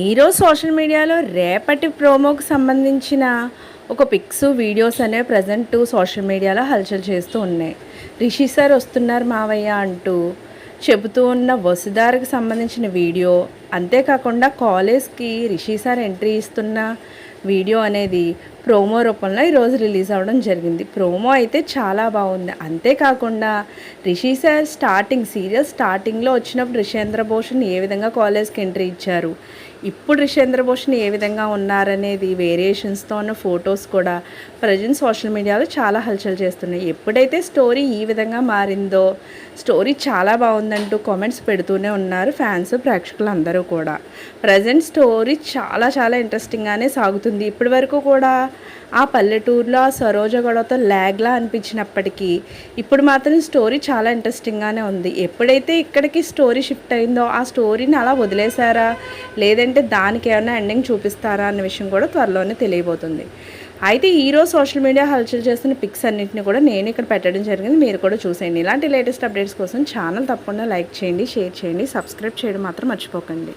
ఈరోజు సోషల్ మీడియాలో రేపటి ప్రోమోకు సంబంధించిన ఒక పిక్స్ వీడియోస్ అనేవి ప్రజెంట్ సోషల్ మీడియాలో హల్చల్ చేస్తూ ఉన్నాయి. రిషి సార్ వస్తున్నారు మావయ్య అంటూ చెబుతూ ఉన్న వసుధారకు సంబంధించిన వీడియో అంతేకాకుండా కాలేజ్కి రిషి సార్ ఎంట్రీ ఇస్తున్న వీడియో అనేది ప్రోమో రూపంలో ఈరోజు రిలీజ్ అవ్వడం జరిగింది. ప్రోమో అయితే చాలా బాగుంది. అంతేకాకుండా రిషి సార్ స్టార్టింగ్ సీరియల్ స్టార్టింగ్లో వచ్చినప్పుడు రిషేంద్ర భూషణ్ ఏ విధంగా కాలేజ్కి ఎంట్రీ ఇచ్చారు? ఇప్పుడు రిషేంద్ర భూషణ్ ఏ విధంగా ఉన్నారనేది వేరియేషన్స్తో ఉన్న ఫొటోస్ కూడా ప్రజెంట్ సోషల్ మీడియాలో చాలా హల్చల్ చేస్తున్నాయి. ఎప్పుడైతే స్టోరీ ఈ విధంగా మారిందో స్టోరీ చాలా బాగుందంటూ కామెంట్స్ పెడుతూనే ఉన్నారు ఫ్యాన్స్ ప్రేక్షకులు అందరూ కూడా. ప్రజెంట్ స్టోరీ చాలా చాలా ఇంట్రెస్టింగ్గానే సాగుతుంది. ఇప్పటి వరకు కూడా ఆ పల్లెటూరులో ఆ సరోజ గొడవతో ల్యాగ్లా అనిపించినప్పటికీ ఇప్పుడు మాత్రం స్టోరీ చాలా ఇంట్రెస్టింగ్గానే ఉంది. ఎప్పుడైతే ఇక్కడికి స్టోరీ షిఫ్ట్ అయిందో ఆ స్టోరీని అలా వదిలేశారా? లేదంటే దానికి ఏమైనా ఎండింగ్ చూపిస్తారా? అన్న విషయం కూడా త్వరలోనే తెలియబోతుంది. అయితే ఈరోజు సోషల్ మీడియా హల్చల్ చేస్తున్న పిక్స్ అన్నింటిని కూడా నేను ఇక్కడ పెట్టడం జరిగింది. మీరు కూడా చూసేయండి. ఇలాంటి లేటెస్ట్ అప్డేట్స్ కోసం ఛానల్ తప్పకుండా లైక్ చేయండి షేర్ చేయండి సబ్స్క్రైబ్ చేయడం మాత్రం మర్చిపోకండి.